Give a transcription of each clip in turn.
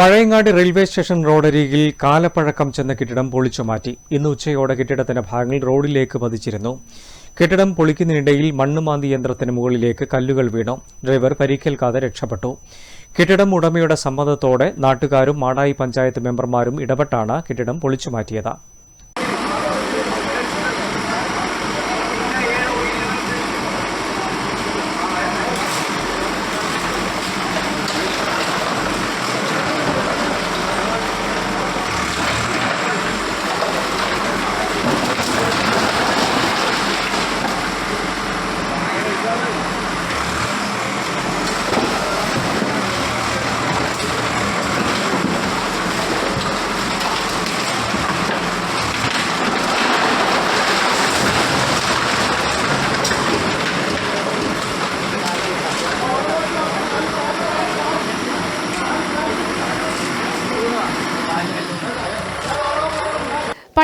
Pazhayangadi railway station റോഡരികിൽ കാലപ്പഴക്കം ചെന്ന കെട്ടിടം പൊളിച്ചു മാറ്റി. ഇന്ന് ഉച്ചയോടെ കെട്ടിടത്തിന്റെ ഭാഗങ്ങൾ റോഡിലേക്ക് പതിച്ചിരുന്നു. കെട്ടിടം പൊളിക്കുന്നതിനിടയിൽ മണ്ണുമാന്തി യന്ത്രത്തിന് മുകളിലേക്ക് കല്ലുകൾ വീണു. ഡ്രൈവർ പരിക്കേൽക്കാതെ രക്ഷപ്പെട്ടു. കെട്ടിടം ഉടമയുടെ സമ്മതത്തോടെ നാട്ടുകാരും മാടായി പഞ്ചായത്ത് മെമ്പർമാരും ഇടപെട്ടാണ് കെട്ടിടം പൊളിച്ചു മാറ്റിയത്.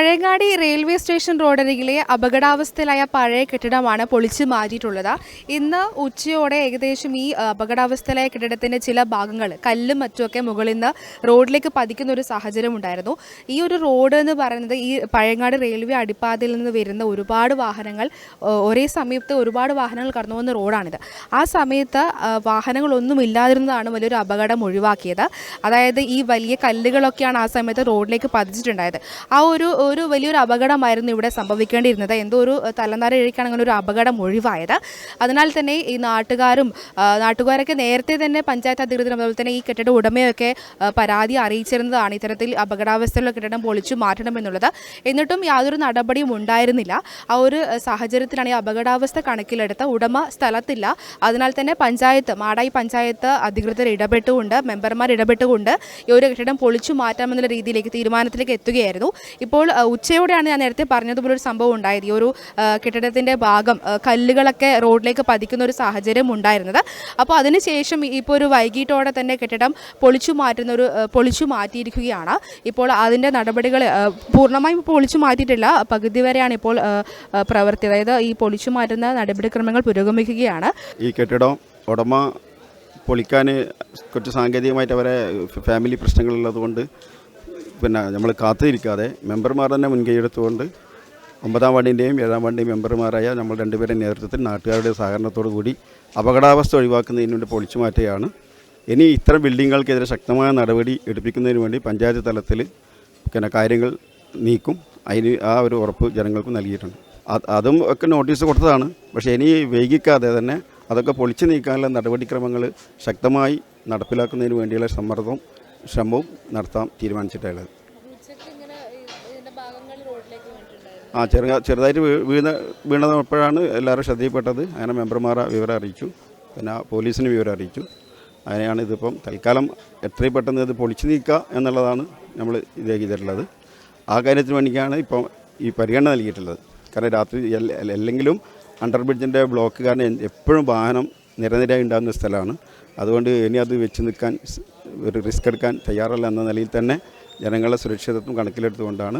പഴയങ്ങാടി റെയിൽവേ സ്റ്റേഷൻ റോഡരികിലെ അപകടാവസ്ഥയിലായ പഴയ കെട്ടിടമാണ് പൊളിച്ചു മാറ്റിയിട്ടുള്ളത്. ഇന്ന് ഉച്ചയോടെ ഏകദേശം ഈ അപകടാവസ്ഥയിലായ കെട്ടിടത്തിന്റെ ചില ഭാഗങ്ങൾ കല്ലും മറ്റുമൊക്കെ മുകളിൽ നിന്ന് റോഡിലേക്ക് പതിക്കുന്ന ഒരു സാഹചര്യം ഉണ്ടായിരുന്നു. ഈ ഒരു റോഡ് എന്ന് പറയുന്നത് ഈ പഴയങ്ങാടി റെയിൽവേ അടിപ്പാതയിൽ നിന്ന് വരുന്ന ഒരുപാട് വാഹനങ്ങൾ ഒരേ സമയത്ത് ഒരുപാട് വാഹനങ്ങൾ കടന്നു പോകുന്ന റോഡാണിത്. ആ സമയത്ത് വാഹനങ്ങളൊന്നും ഇല്ലാതിരുന്നതാണ് വലിയൊരു അപകടം ഒഴിവാക്കിയത്. അതായത് ഈ വലിയ കല്ലുകളൊക്കെയാണ് ആ സമയത്ത് റോഡിലേക്ക് പതിച്ചിട്ടുണ്ടായത്. ആ ഒരു ഒരു വലിയൊരു അപകടമായിരുന്നു ഇവിടെ സംഭവിക്കേണ്ടിയിരുന്നത്. എന്തോ ഒരു അഹ്, തലനാര ഇഴയ്ക്കാണ് അങ്ങനെ ഒരു അപകടം ഒഴിവായത്. അതിനാൽ തന്നെ ഈ നാട്ടുകാരും നാട്ടുകാരൊക്കെ നേരത്തെ തന്നെ പഞ്ചായത്ത് അധികൃതരും അതുപോലെ തന്നെ ഈ കെട്ടിട ഉടമയൊക്കെ പരാതി അറിയിച്ചിരുന്നതാണ്. ഇത്തരത്തിൽ അപകടാവസ്ഥയിലുള്ള കെട്ടിടം പൊളിച്ചു മാറ്റണമെന്നുള്ളത് എന്നിട്ടും യാതൊരു നടപടിയും ഉണ്ടായിരുന്നില്ല. ആ ഒരു സാഹചര്യത്തിലാണ് ഈ അപകടാവസ്ഥ കണക്കിലെടുത്ത ഉടമ സ്ഥലത്തില്ല. അതിനാൽ തന്നെ പഞ്ചായത്ത് മാടായി പഞ്ചായത്ത് അധികൃതർ ഇടപെട്ടുകൊണ്ട് മെമ്പർമാർ ഇടപെട്ടുകൊണ്ട് ഈ ഒരു കെട്ടിടം പൊളിച്ചു മാറ്റാമെന്നുള്ള രീതിയിലേക്ക് തീരുമാനത്തിലേക്ക് എത്തുകയായിരുന്നു. ഇപ്പോൾ ഉച്ചയോടെയാണ് ഞാൻ നേരത്തെ പറഞ്ഞതുപോലെ ഒരു സംഭവം ഉണ്ടായത്. ഈ ഒരു കെട്ടിടത്തിന്റെ ഭാഗം കല്ലുകളൊക്കെ റോഡിലേക്ക് പതിക്കുന്ന ഒരു സാഹചര്യം ഉണ്ടായിരുന്നത്. അപ്പോൾ അതിനുശേഷം ഇപ്പോൾ ഒരു വൈകിട്ടോടെ തന്നെ കെട്ടിടം പൊളിച്ചു മാറ്റുന്ന ഒരു പൊളിച്ചു മാറ്റിയിരിക്കുകയാണ്. ഇപ്പോൾ അതിന്റെ നടപടികൾ പൂർണമായും പൊളിച്ചു മാറ്റിയിട്ടില്ല. പകുതി വരെയാണ് ഇപ്പോൾ പ്രവൃത്തി. അതായത് ഈ പൊളിച്ചു മാറ്റുന്ന നടപടിക്രമങ്ങൾ പുരോഗമിക്കുകയാണ്. ഈ കെട്ടിടം ഉടമ പൊളിക്കാൻ കുറച്ച് സാങ്കേതികമായിട്ട് അവരെ ഫാമിലി പ്രശ്നങ്ങളുള്ളത് കൊണ്ട് പിന്നെ നമ്മൾ കാത്തിരിക്കാതെ മെമ്പർമാർ തന്നെ മുൻകൈയ്യെടുത്തുകൊണ്ട് ഒമ്പതാം വാർഡിന്റെയും ഏഴാം വാർഡിന്റെയും മെമ്പർമാരായ നമ്മൾ രണ്ടുപേരുടെ നേതൃത്വത്തിൽ നാട്ടുകാരുടെ സഹകരണത്തോടു കൂടി അപകടാവസ്ഥ ഒഴിവാക്കുന്നതിന് വേണ്ടി പൊളിച്ചു മാറ്റുകയാണ്. ഇനി ഇത്തരം ബിൽഡിങ്ങുകൾക്കെതിരെ ശക്തമായ നടപടി എടുപ്പിക്കുന്നതിന് വേണ്ടി പഞ്ചായത്ത് തലത്തിൽ പിന്നെ കാര്യങ്ങൾ നീക്കും. അതിന് ആ ഒരു ഉറപ്പ് ജനങ്ങൾക്ക് നൽകിയിട്ടുണ്ട്. അത് ഒക്കെ നോട്ടീസ് കൊടുത്തതാണ്. പക്ഷേ ഇനി വൈകിക്കാതെ തന്നെ അതൊക്കെ പൊളിച്ചു നീക്കാനുള്ള നടപടിക്രമങ്ങൾ ശക്തമായി നടപ്പിലാക്കുന്നതിന് വേണ്ടിയുള്ള സമ്മർദ്ദവും ശ്രമവും നടത്താൻ തീരുമാനിച്ചിട്ടുള്ളത് ആ ചെറിയ ചെറുതായിട്ട് വീണ വീണ വീണപ്പോഴാണ് എല്ലാവരും ശ്രദ്ധയിൽപ്പെട്ടത്. അങ്ങനെ മെമ്പർമാരെ വിവരം അറിയിച്ചു. പിന്നെ പോലീസിന് വിവരം അറിയിച്ചു. അങ്ങനെയാണ് ഇതിപ്പം തൽക്കാലം എത്രയും പെട്ടെന്ന് ഇത് പൊളിച്ചു നീക്കുക എന്നുള്ളതാണ് നമ്മൾ ഇതാക്കിയിട്ടുള്ളത് ആ കാര്യത്തിന് വേണ്ടിയാണ് ഇപ്പം ഈ പരിഗണന നൽകിയിട്ടുള്ളത്. കാരണം രാത്രി അല്ലെങ്കിലും അണ്ടർ ബ്രിഡ്ജിന്റെ ബ്ലോക്ക് കാരണം എപ്പോഴും വാഹനം നിരനിരയായി ഉണ്ടാകുന്ന സ്ഥലമാണ്. അതുകൊണ്ട് ഇനി അത് വെച്ച് നിൽക്കാൻ ഒരു റിസ്ക് എടുക്കാൻ തയ്യാറല്ല എന്ന നിലയിൽ തന്നെ ജനങ്ങളുടെ സുരക്ഷിതത്വം കണക്കിലെടുത്തുകൊണ്ടാണ്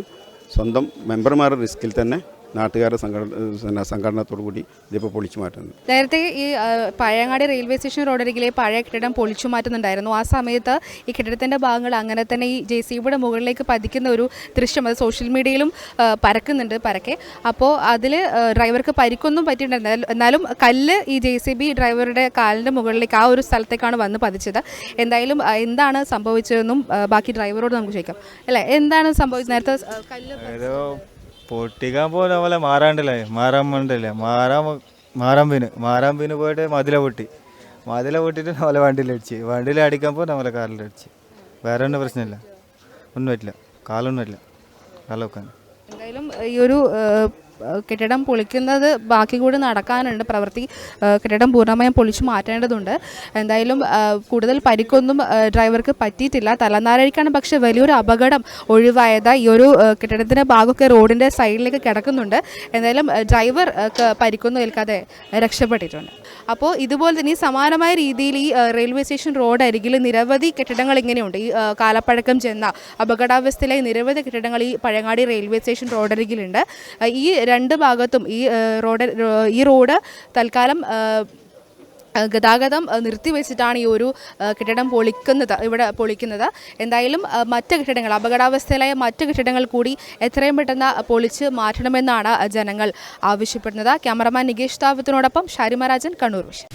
സ്വന്തം മെമ്പർമാരുടെ റിസ്കിൽ തന്നെ നാട്ടുകാരുടെ സംഘടന സംഘടനത്തോടു കൂടി ഇതിപ്പോൾ പൊളിച്ചു മാറ്റുന്നത് നേരത്തെ ഈ പഴയങ്ങാടി റെയിൽവേ സ്റ്റേഷൻ റോഡരികിലെ പഴയ കെട്ടിടം പൊളിച്ചു മാറ്റുന്നുണ്ടായിരുന്നു. ആ സമയത്ത് ഈ കെട്ടിടത്തിന്റെ ഭാഗങ്ങൾ അങ്ങനെ തന്നെ ഈ ജെ സി ബിയുടെ മുകളിലേക്ക് പതിക്കുന്ന ഒരു ദൃശ്യം അത് സോഷ്യൽ മീഡിയയിലും പരക്കുന്നുണ്ട് പരക്കെ. അപ്പോൾ അതിൽ ഡ്രൈവർക്ക് പരിക്കൊന്നും പറ്റിയിട്ടുണ്ടായിരുന്നു എന്നാലും കല്ല് ഈ ജെ സി ബി ഡ്രൈവറുടെ കാലിന്റെ മുകളിലേക്ക് ആ ഒരു സ്ഥലത്തേക്കാണ് വന്ന് പതിച്ചത്. എന്തായാലും എന്താണ് സംഭവിച്ചതെന്നും ബാക്കി ഡ്രൈവറോട് നമുക്ക് ചോദിക്കാം. അല്ലേ? എന്താണ് സംഭവിച്ചത്? നേരത്തെ കല്ല് പൊട്ടിക്കാൻ പോലെ പോലെ മാറാണ്ടല്ലേ? മാറാൻ വേണ്ടല്ലേ? മാറാൻ മാറാൻ വീണ്. പോയിട്ട് മതില പൊട്ടി. മതില പൊട്ടിയിട്ട് നമ്മളെ വണ്ടിയിൽ അടിച്ച് വണ്ടിയിൽ അടിക്കുമ്പോൾ നമ്മളെ കാറിൽ അടിച്ച് വേറെ ഒന്നും പ്രശ്നമില്ല. ഒന്നും പറ്റില്ല. കാലൊന്നും പറ്റില്ല. കാലൊക്കെ. എന്തായാലും ഈ ഒരു കെട്ടിടം പൊളിക്കുന്നത് ബാക്കി കൂടി നടക്കാനുണ്ട്. പ്രവൃത്തി കെട്ടിടം പൂർണമായും പൊളിച്ചു മാറ്റേണ്ടതുണ്ട്. എന്തായാലും കൂടുതൽ പരിക്കൊന്നും ഡ്രൈവർക്ക് പറ്റിയിട്ടില്ല. തലനാരഴിക്കാണ് പക്ഷേ വലിയൊരു അപകടം ഒഴിവായത്. ഈ ഒരു കെട്ടിടത്തിന്റെ ഭാഗമൊക്കെ റോഡിന്റെ സൈഡിലേക്ക് കിടക്കുന്നുണ്ട്. എന്തായാലും ഡ്രൈവർ പരിക്കൊന്നും ഏൽക്കാതെ രക്ഷപ്പെട്ടിട്ടുണ്ട്. അപ്പോൾ ഇതുപോലെ തന്നെ സമാനമായ രീതിയിൽ ഈ റെയിൽവേ സ്റ്റേഷൻ റോഡ് അരികിൽ നിരവധി കെട്ടിടങ്ങൾ ഇങ്ങനെയുണ്ട്. ഈ കാലപ്പഴക്കം ചെന്ന അപകടാവസ്ഥയിലെ നിരവധി കെട്ടിടങ്ങൾ ഈ പഴങ്ങാടി റെയിൽവേ സ്റ്റേഷൻ റോഡരികിലുണ്ട്. ഈ രണ്ട് ഭാഗത്തും ഈ റോഡ് ഈ റോഡ് തൽക്കാലം ഗതാഗതം നിർത്തിവെച്ചിട്ടാണ് ഈ ഒരു കെട്ടിടം പൊളിക്കുന്നത് ഇവിടെ പൊളിക്കുന്നത്. എന്തായാലും മറ്റ് കെട്ടിടങ്ങൾ അപകടാവസ്ഥയിലായ മറ്റ് കെട്ടിടങ്ങൾ കൂടി എത്രയും പെട്ടെന്ന് പൊളിച്ച് മാറ്റണമെന്നാണ് ജനങ്ങൾ ആവശ്യപ്പെടുന്നത്. ക്യാമറമാൻ നികേഷ് താവത്തിനോടൊപ്പം ഷാരിമരാജൻ കണ്ണൂർ വിഷൻ.